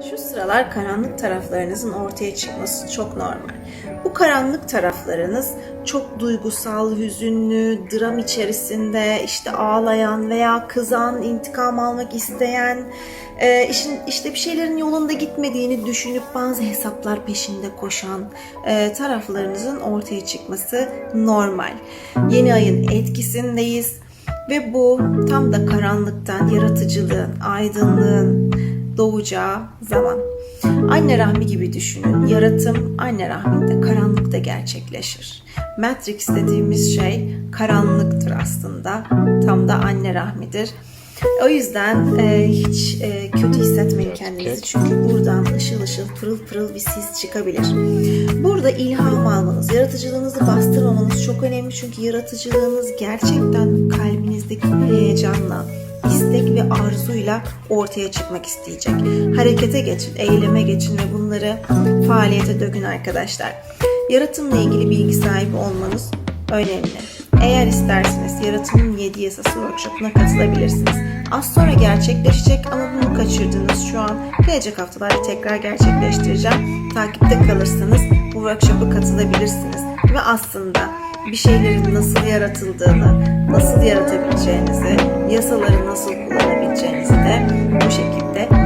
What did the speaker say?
Şu sıralar karanlık taraflarınızın ortaya çıkması çok normal. Bu karanlık taraflarınız çok duygusal, hüzünlü, dram içerisinde işte ağlayan veya kızan, intikam almak isteyen, e, işin işte bir şeylerin yolunda gitmediğini düşünüp bazı hesaplar peşinde koşan e, taraflarınızın ortaya çıkması normal. Yeni ayın etkisindeyiz ve bu tam da karanlıktan yaratıcılığın, aydınlığın doğacağı zaman. Anne rahmi gibi düşünün. Yaratım anne rahminde, karanlıkta gerçekleşir. Matrix dediğimiz şey karanlıktır aslında. Tam da anne rahmidir. O yüzden e, hiç e, kötü hissetmeyin kendinizi. Çünkü buradan ışıl ışıl pırıl pırıl bir sis çıkabilir. Burada ilham almanız, yaratıcılığınızı bastırmamanız çok önemli. Çünkü yaratıcılığınız gerçekten kalbinizdeki heyecanla, istek ve arzuyla ortaya çıkmak isteyecek. Harekete geçin, eyleme geçin ve bunları faaliyete dökün arkadaşlar. Yaratımla ilgili bilgi sahibi olmanız önemli. Eğer isterseniz yaratımın 7 yasası workshopuna katılabilirsiniz. Az sonra gerçekleşecek ama bunu kaçırdınız şu an. Gelecek haftalarda tekrar gerçekleştireceğim. Takipte kalırsanız bu workshop'a katılabilirsiniz. Ve aslında bir şeylerin nasıl yaratıldığını, nasıl yaratabileceğinizi, yasaları nasıl kullanabileceğinizi de bu şekilde.